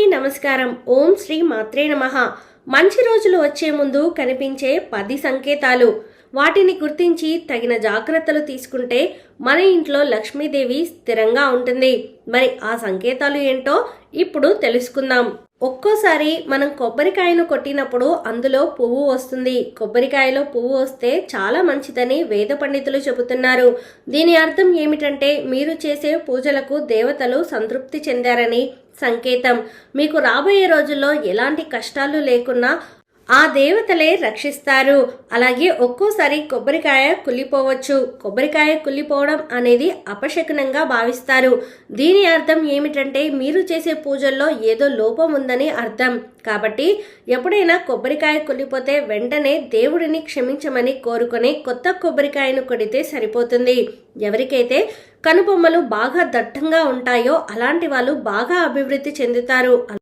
నమస్కారం. ఓం శ్రీ మాత్రే నమ. మంచి రోజులు వచ్చే ముందు కనిపించే పది సంకేతాలు. వాటిని గుర్తించి తగిన జాగ్రత్తలు తీసుకుంటే మన ఇంట్లో లక్ష్మీదేవి స్థిరంగా ఉంటుంది. మరి ఆ సంకేతాలు ఏంటో ఇప్పుడు తెలుసుకుందాం. ఒక్కోసారి మనం కొబ్బరికాయను కొట్టినప్పుడు అందులో పువ్వు వస్తుంది. కొబ్బరికాయలో పువ్వు వస్తే చాలా మంచిదని వేద పండితులు చెబుతున్నారు. దీని అర్థం ఏమిటంటే మీరు చేసే పూజలకు దేవతలు సంతృప్తి చెందారని సంకేతం. మీకు రాబోయే రోజుల్లో ఎలాంటి కష్టాలు లేకున్నా ఆ దేవతలే రక్షిస్తారు. అలాగే ఒక్కోసారి కొబ్బరికాయ కుళ్ళిపోవచ్చు. కొబ్బరికాయ కుళ్ళిపోవడం అనేది అపశకునంగా భావిస్తారు. దీని అర్థం ఏమిటంటే మీరు చేసే పూజల్లో ఏదో లోపం ఉందని అర్థం. కాబట్టి ఎప్పుడైనా కొబ్బరికాయ కుళ్ళిపోతే వెంటనే దేవుడిని క్షమించమని కోరుకొని కొత్త కొబ్బరికాయను కొడితే సరిపోతుంది. ఎవరికైతే కనుబొమ్మలు బాగా దట్టంగా ఉంటాయో అలాంటి వాళ్ళు బాగా అభివృద్ధి చెందుతారు.